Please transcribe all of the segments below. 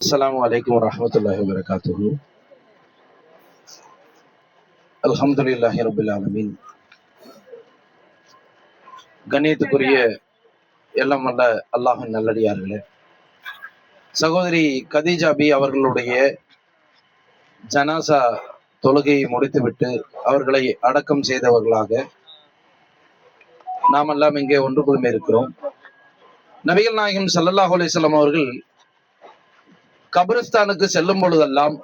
السلام عليكم ورحمة الله وبركاته الحمد لله رب العالمين கண்ணியத்துக்குரிய எல்லாம் வல்ல அல்லாஹின் நல்லடியார்களே சகோதரி கதீஜா பி அவர்களுடைய ஜனாசா தொழுகையை முடித்துவிட்டு அவர்களை அடக்கம் செய்தவர்களாக நாம் எல்லாம் இங்கே ஒன்று குழுமி இருக்கிறோம் நபிகள் நாயகம் ஸல்லல்லாஹு அலைஹி வஸல்லம் அவர்கள் கபிரஸ்தானுக்கு செல்லும் பொழுதெல்லாம்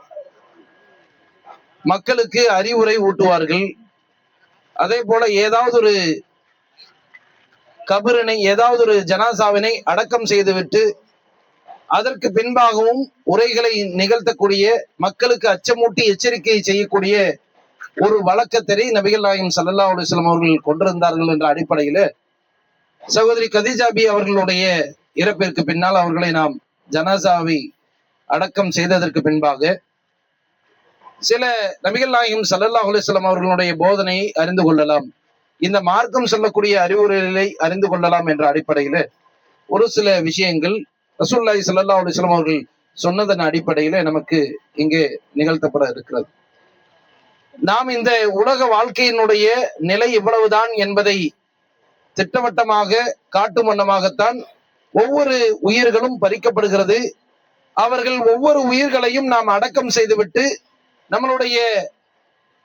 மக்களுக்கு அறிவுரை ஊட்டுவார்கள். அதே போல ஏதாவது ஒரு கபிரனை ஏதாவது ஒரு ஜனாசாவினை அடக்கம் செய்துவிட்டு அதற்கு பின்பாகவும் உரைகளை நிகழ்த்தக்கூடிய மக்களுக்கு அச்சமூட்டி எச்சரிக்கை செய்யக்கூடிய ஒரு வழக்கத்தை நபிகள் நாயகம் ஸல்லல்லாஹு அலுவலம் அவர்கள் கொண்டிருந்தார்கள் என்ற அடிப்படையில சகோதரி கதிஜாபி அவர்களுடைய இறப்பிற்கு பின்னால் அவர்களை நாம் ஜனாசாவை அடக்கம் செய்ததற்கு பின்பாக சில நபிகள் நாயகம் சல்லல்லா அலிஸ்லாம் அவர்களுடைய போதனையை அறிந்து கொள்ளலாம். இந்த மார்க்கம் சொல்லக்கூடிய அறிவுரைகளை அறிந்து கொள்ளலாம் என்ற அடிப்படையில ஒரு சில விஷயங்கள் ரசூல்லாய் ஸல்லல்லாஹு அலிஸ்லாம் அவர்கள் சொன்னதன் அடிப்படையில நமக்கு இங்கே நிகழ்த்தப்பட இருக்கிறது. நாம் இந்த உலக வாழ்க்கையினுடைய நிலை இவ்வளவுதான் என்பதை திட்டவட்டமாக காட்டும் வண்ணமாகத்தான் ஒவ்வொரு உயிர்களும் பறிக்கப்படுகிறது. அவர்கள் ஒவ்வொரு உயிர்களையும் நாம் அடக்கம் செய்துவிட்டு நம்மளுடைய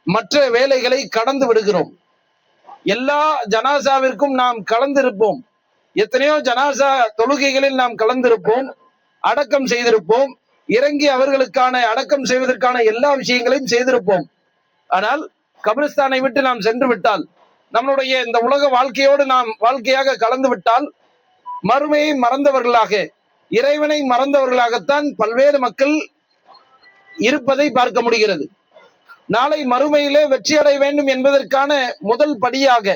மற்ற வேலைகளை கடந்து விடுகிறோம். எல்லா ஜனாசாவிற்கும் நாம் கலந்திருப்போம். எத்தனையோ ஜனாசா தொழுகைகளில் நாம் கலந்திருப்போம் அடக்கம் செய்திருப்போம் இறங்கி அவர்களுக்கான அடக்கம் செய்வதற்கான எல்லா விஷயங்களையும் செய்திருப்போம். ஆனால் கபிரிஸ்தானை விட்டு நாம் சென்று விட்டால் நம்மளுடைய இந்த உலக வாழ்க்கையோடு நாம் வாழ்க்கையாக கலந்து விட்டால் மறுமையை மறந்தவர்களாக இறைவனை மறந்தவர்களாகத்தான் பல்வேறு மக்கள் இருப்பதை பார்க்க முடிகிறது. நாளை மறுமையிலே வெற்றி அடைய வேண்டும் என்பதற்கான முதல் படியாக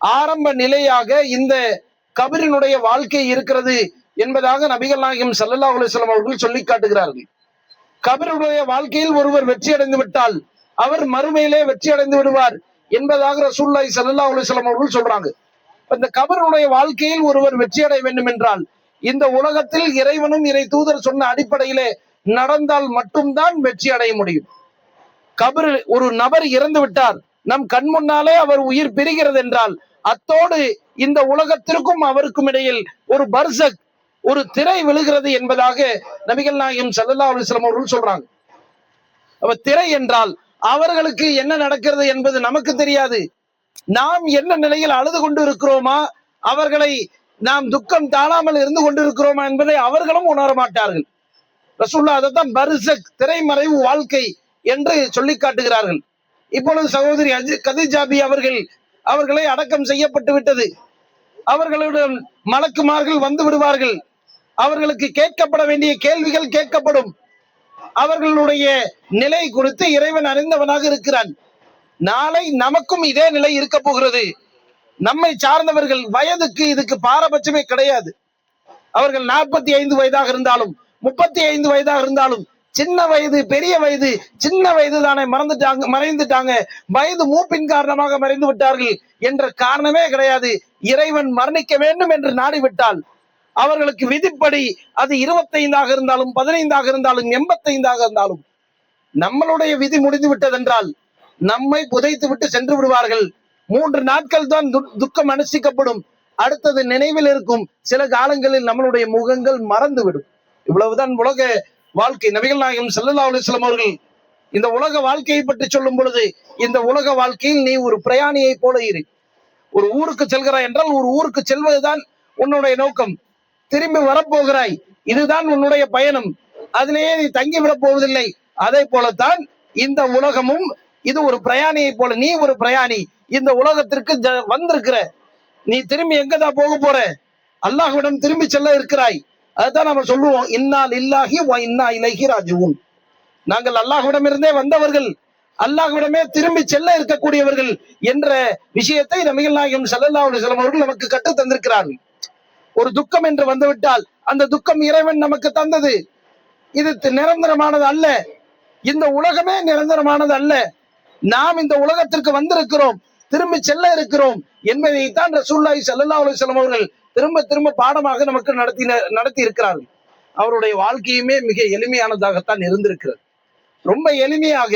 ஆரம்ப நிலையாக இந்த கபிரினுடைய வாழ்க்கை இருக்கிறது என்பதாக நபிகள் நாயகம் சல்லல்லா அலுவலம் அவர்கள் சொல்லி காட்டுகிறார்கள். கபிரனுடைய வாழ்க்கையில் ஒருவர் வெற்றி அடைந்து விட்டால் அவர் மறுமையிலே வெற்றி அடைந்து விடுவார் என்பதாக ரசூல்லாய் சல்லா அலுவலம் அவர்கள் சொல்றாங்க. இந்த கபருடைய வாழ்க்கையில் ஒருவர் வெற்றி அடைய வேண்டும் என்றால் இந்த உலகத்தில் இறைவனும் இறை தூதர் சொன்ன அடிப்படையிலே நடந்தால் மட்டும்தான் வெற்றி அடைய முடியும். கபர் ஒரு நபர் இறந்து விட்டார். நம் கண் முன்னாலே அவர் உயிர் பிரிகிறது என்றால் அத்தோடு இந்த உலகத்திற்கும் அவருக்கும் இடையில் ஒரு பர்சக் ஒரு திரை விழுகிறது என்பதாக நபிகள் நாயகம் சல்லா அலுவலம் அவர்கள் சொல்றாங்க. அப்ப திரை என்றால் அவர்களுக்கு என்ன நடக்கிறது என்பது நமக்கு தெரியாது. நாம் என்ன நிலையில் அழுது கொண்டு இருக்கிறோமா? அவர்களை நாம் துக்கம் தாழாமல் இருந்து கொண்டிருக்கிறோமா என்பதை அவர்களும் உணர மாட்டார்கள். ரசூல்லா அதைத்தான் பரிசக் திரைமறைவு வாழ்க்கை என்று சொல்லி காட்டுகிறார்கள். இப்பொழுது சகோதரி கதிஜாபி அவர்கள் அவர்களை அடக்கம் செய்யப்பட்டு விட்டது. அவர்களுடன் மலக்குமார்கள் வந்து விடுவார்கள். அவர்களுக்கு கேட்கப்பட வேண்டிய கேள்விகள் கேட்கப்படும். அவர்களுடைய நிலை குறித்து இறைவன் அறிந்தவனாக இருக்கிறான். நாளை நமக்கும் இதே நிலை இருக்க போகிறது. நம்மை சார்ந்தவர்கள் வயதுக்கு இதுக்கு பாரபட்சமே கிடையாது. அவர்கள் நாற்பத்தி ஐந்து வயதாக இருந்தாலும் முப்பத்தி ஐந்து வயதாக இருந்தாலும் சின்ன வயது பெரிய வயது சின்ன வயது தானே மறந்துட்டாங்க மறைந்துட்டாங்க. வயது மூப்பின் காரணமாக மறைந்து விட்டார்கள் என்ற காரணமே கிடையாது. இறைவன் மரணிக்க வேண்டும் என்று நாடிவிட்டால் அவர்களுக்கு விதிப்படி அது இருபத்தைந்தாக இருந்தாலும் பதினைந்தாக இருந்தாலும் எண்பத்தைந்தாக இருந்தாலும் நம்மளுடைய விதி முடிந்து விட்டதென்றால் நம்மை புதைத்து விட்டு சென்று விடுவார்கள். மூன்று நாட்கள் தான் துக்கம் அனுஷ்டிக்கப்படும். அடுத்தது நினைவில் இருக்கும் சில காலங்களில் நம்மளுடைய முகங்கள் மறந்து விடும் இவ்வளவுதான் உலக வாழ்க்கை. நபிகள் நாயகம் செல்லல்லா அலைஹி அவர்கள் இந்த உலக வாழ்க்கையை பற்றி சொல்லும் பொழுது இந்த உலக வாழ்க்கையில் நீ ஒரு பிரயாணியை போல இரு. ஒரு ஊருக்கு செல்கிறாய் என்றால் ஒரு ஊருக்கு செல்வதுதான் உன்னுடைய நோக்கம். திரும்பி வரப்போகிறாய் இதுதான் உன்னுடைய பயணம். அதிலேயே நீ தங்கி விடப் போவதில்லை அதே போலத்தான் இந்த உலகமும் இது ஒரு பிரயாணியை போல நீ ஒரு பிரயாணி. இந்த உலகத்திற்கு வந்திருக்கிற. நீ திரும்பி எங்கதான் போக போற? அல்லாஹ்விடம் திரும்பி செல்ல இருக்கிறாய். அதுதான் நம்ம சொல்லுவோம். இன்னால் இல்லாஹி இன்னா இலகி ராஜுவும் நாங்கள் அல்லாஹ்விடம் இருந்தே வந்தவர்கள் அல்லாஹ்விடமே திரும்பி செல்ல இருக்கக்கூடியவர்கள் என்ற விஷயத்தை நபிகள் நாயகம் ஸல்லல்லாஹு அலைஹி அவர்கள் நமக்கு கற்றுத் தந்திருக்கிறார்கள். ஒரு துக்கம் என்று வந்துவிட்டால் அந்த துக்கம் இறைவன் நமக்கு தந்தது. இது தி- நிரந்தரமானது அல்ல. இந்த உலகமே நிரந்தரமானது அல்ல. நாம் இந்த உலகத்திற்கு வந்திருக்கிறோம். திரும்பி செல்ல இருக்கிறோம் என்பதைத்தான் ரசூல்லாய் சல்லா அலைஹி அவர்கள் திரும்ப திரும்ப பாடமாக நமக்கு நடத்தி நடத்தி இருக்கிறார்கள். அவருடைய வாழ்க்கையுமே மிக எளிமையானதாகத்தான் இருந்திருக்கிறது. ரொம்ப எளிமையாக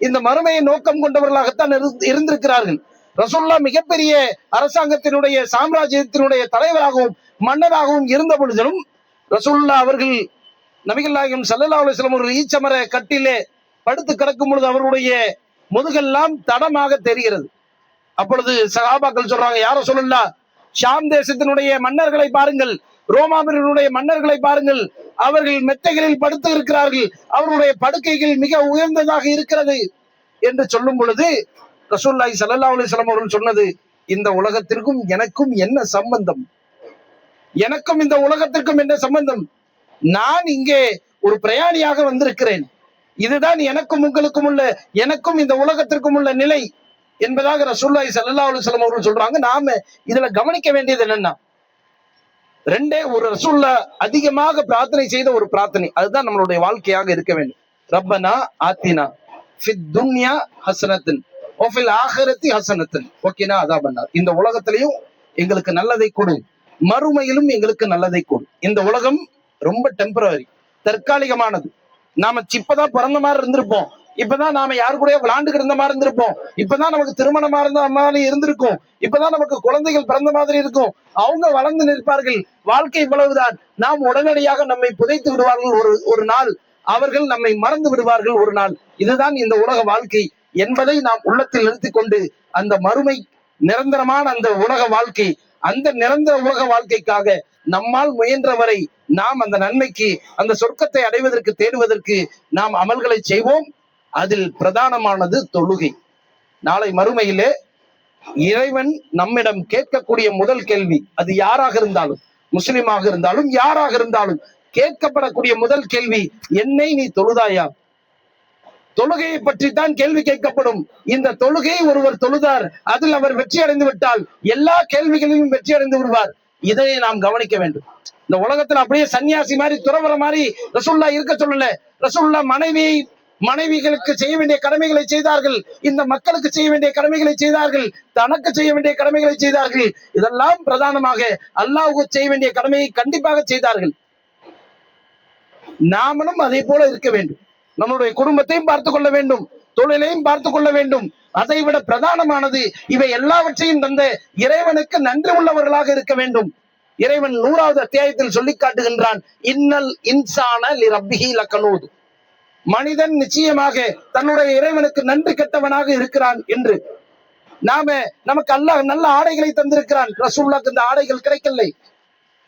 இந்த மறுமையை நோக்கம் கொண்டவர்களாகத்தான் இருந்திருக்கிறார்கள். ரசோல்லா மிகப்பெரிய அரசாங்கத்தினுடைய சாம்ராஜ்யத்தினுடைய தலைவராகவும் மன்னராகவும் இருந்த பொழுதிலும் ரசோல்லா அவர்கள் நபிகள் நாயகம் சல்லல்லா அலுவலம் ஒரு ஈச்சமர கட்டிலே படுத்து கிடக்கும் பொழுது அவருடைய முதுகெல்லாம் தடமாக தெரிகிறது. அப்பொழுது சகாபாக்கள் சொல்றாங்க யார சொல்லலா? ஷாம் தேசத்தினுடைய மன்னர்களை பாருங்கள். ரோமாபுரியினுடைய மன்னர்களை பாருங்கள். அவர்கள் மெத்தைகளில் படுத்து இருக்கிறார்கள். அவர்களுடைய படுக்கைகள் மிக உயர்ந்ததாக இருக்கிறது. என்று சொல்லும் பொழுது ரசூல்லாய் சல்லா அலிஸ்லாம் அவர்கள் சொன்னது இந்த உலகத்திற்கும் எனக்கும் என்ன சம்பந்தம்? எனக்கும் இந்த உலகத்திற்கும் என்ன சம்பந்தம்? நான் இங்கே ஒரு பிரயாணியாக வந்திருக்கிறேன். இதுதான் எனக்கும் உங்களுக்கும் உள்ள எனக்கும் இந்த உலகத்திற்கும் உள்ள நிலை. என்பதாக ரசூல்லாய் சல்லா அலுவலம் அவர்கள் சொல்றாங்க. நாம இதுல கவனிக்க வேண்டியது என்னன்னா ரெண்டே ஒரு ரசூல்லா அதிகமாக பிரார்த்தனை செய்த ஒரு பிரார்த்தனை. அதுதான் நம்மளுடைய வாழ்க்கையாக இருக்க வேண்டும். ரப்பனா ஆத்தினா ஃபித் துன்யா ஹசனத்தின் ஓஃபில் ஆகரத்தி ஹசனத்தின். ஓகேனா அதான் பண்ணார். இந்த உலகத்திலையும் எங்களுக்கு நல்லதை கொடு. மறுமையிலும் எங்களுக்கு நல்லதை கொடு. இந்த உலகம் ரொம்ப டெம்பரவரி தற்காலிகமானது. நாம இப்பதான் பிறந்த மாதிரி இருந்திருப்போம். இப்பதான் நாம யாரு கூட விளாண்டுக்கு இருந்த மாதிரி இருந்திருப்போம். இப்பதான் நமக்கு திருமணமா இருந்த மாதிரி இருந்திருக்கும். இப்பதான் நமக்கு குழந்தைகள் பிறந்த மாதிரி இருக்கும். அவங்க வளர்ந்து நிற்பார்கள். வாழ்க்கை இவ்வளவுதான். நாம் உடனடியாக நம்மை புதைத்து விடுவார்கள் ஒரு ஒரு நாள். அவர்கள் நம்மை மறந்து விடுவார்கள் ஒரு நாள். இதுதான் இந்த உலக வாழ்க்கை என்பதை நாம் உள்ளத்தில் நிறுத்தி கொண்டு அந்த மறுமை நிரந்தரமான அந்த உலக வாழ்க்கை அந்த நிரந்தர உலக வாழ்க்கைக்காக நம்மால் முயன்றவரை நாம் அந்த நன்மைக்கு அந்த சொர்க்கத்தை அடைவதற்கு தேடுவதற்கு நாம் அமல்களை செய்வோம். அதில் பிரதானமானது தொழுகை. நாளை மறுமையிலே இறைவன் நம்மிடம் கேட்கக்கூடிய முதல் கேள்வி அது யாராக இருந்தாலும் முஸ்லிமாக இருந்தாலும் யாராக இருந்தாலும் கேட்கப்படக்கூடிய முதல் கேள்வி என்னை நீ தொழுதாயா? தொழுகையை பற்றி தான் கேள்வி கேட்கப்படும். இந்த தொழுகையை ஒருவர் தொழுதார் அதில் அவர் வெற்றி அடைந்து விட்டால் எல்லா கேள்விகளிலும் வெற்றி அடைந்து விடுவார். இதை நாம் கவனிக்க வேண்டும். இந்த உலகத்துல அப்படியே சன்னியாசி மாதிரி துறவர மாதிரி ரசுல்லா இருக்க சொல்லல. ரசுல்லா மனைவியை மனைவிகளுக்கு செய்ய வேண்டிய கடமைகளை செய்தார்கள். இந்த மக்களுக்கு செய்ய வேண்டிய கடமைகளை செய்தார்கள். தனக்கு செய்ய வேண்டிய கடமைகளை செய்தார்கள். இதெல்லாம் பிரதானமாக அல்லாஹ்வுக்கு செய்ய வேண்டிய கடமையை கண்டிப்பாக செய்தார்கள். நாமளும் அதே போல இருக்க வேண்டும். நம்மளுடைய குடும்பத்தையும் பார்த்துக் கொள்ள வேண்டும். தொழிலையும் பார்த்துக் கொள்ள வேண்டும். அதை விட பிரதானமானது இவை எல்லாவற்றையும் தந்த இறைவனுக்கு நன்றி உள்ளவர்களாக இருக்க வேண்டும். இறைவன் நூறாவது அத்தியாயத்தில் சொல்லி காட்டுகின்றான் இன்னல் இன்சான லி ரப்பிஹி மனிதன் நிச்சயமாக தன்னுடைய இறைவனுக்கு நன்றி கெட்டவனாக இருக்கிறான் என்று. நாம நமக்கு அல்லாஹ் நல்ல ஆடைகளை தந்திருக்கிறான். ரசூல்லாக்கு இந்த ஆடைகள் கிடைக்கவில்லை.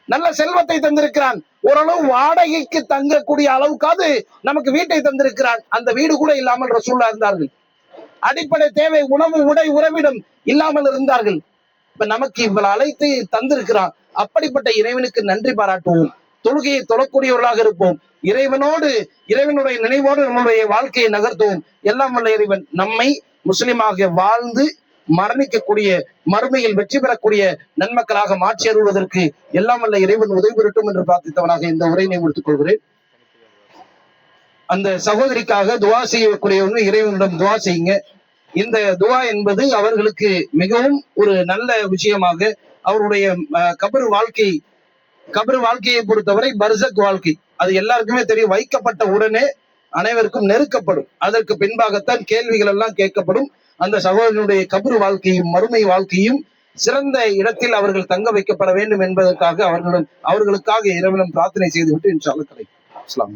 நல்ல செல்வத்தை தந்திருக்கிறான். ஓரளவு வாடகைக்கு தங்கக்கூடிய அளவுக்காவது நமக்கு வீட்டை தந்திருக்கிறான். அந்த வீடு கூட இல்லாமல் ரசூல்லா இருந்தார்கள். அடிப்படை தேவை உணவு உடை உறவிடம் இல்லாமல் இருந்தார்கள். இப்ப நமக்கு இவ்வளவு அழைத்து தந்திருக்கிறான். அப்படிப்பட்ட இறைவனுக்கு நன்றி பாராட்டுவோம். தொழுகையை தொழக்கூடியவர்களாக இருப்போம். இறைவனோடு இறைவனுடைய நினைவோடு நம்முடைய வாழ்க்கையை நகர்த்துவோம். எல்லாம் வல்ல இறைவன் நம்மை முஸ்லிமாக வாழ்ந்து மரணிக்கக்கூடிய மறுமையில் வெற்றி பெறக்கூடிய நன்மக்களாக மாற்றி அருள்வதற்கு எல்லாம் வல்ல இறைவன் உதவி பெறட்டும் என்று பிரார்த்தித்தவனாக இந்த உரையினை முடித்துக் கொள்கிறேன். அந்த சகோதரிக்காக துவா செய்யக்கூடியவங்க இறைவனிடம் துவா செய்யுங்க. இந்த துவா என்பது அவர்களுக்கு மிகவும் ஒரு நல்ல விஷயமாக அவருடைய அஹ், கபர் வாழ்க்கை கபர் வாழ்க்கையை பொறுத்தவரை பர்சக் வாழ்க்கை. அது எல்லாருக்குமே தெரியும். வைக்கப்பட்ட உடனே அனைவருக்கும் நெருக்கப்படும். அதற்கு பின்பாகத்தான் கேள்விகள் எல்லாம் கேட்கப்படும். அந்த சகோதரனுடைய கபர் வாழ்க்கையும் மறுமை வாழ்க்கையும் சிறந்த இடத்தில் அவர்கள் தங்க வைக்கப்பட வேண்டும் என்பதற்காக அவர்களிடம் அவர்களுக்காக இறைவனும் பிரார்த்தனை செய்துவிட்டு இன்ஷால்லா கிடைக்கும் அஸ்லாம்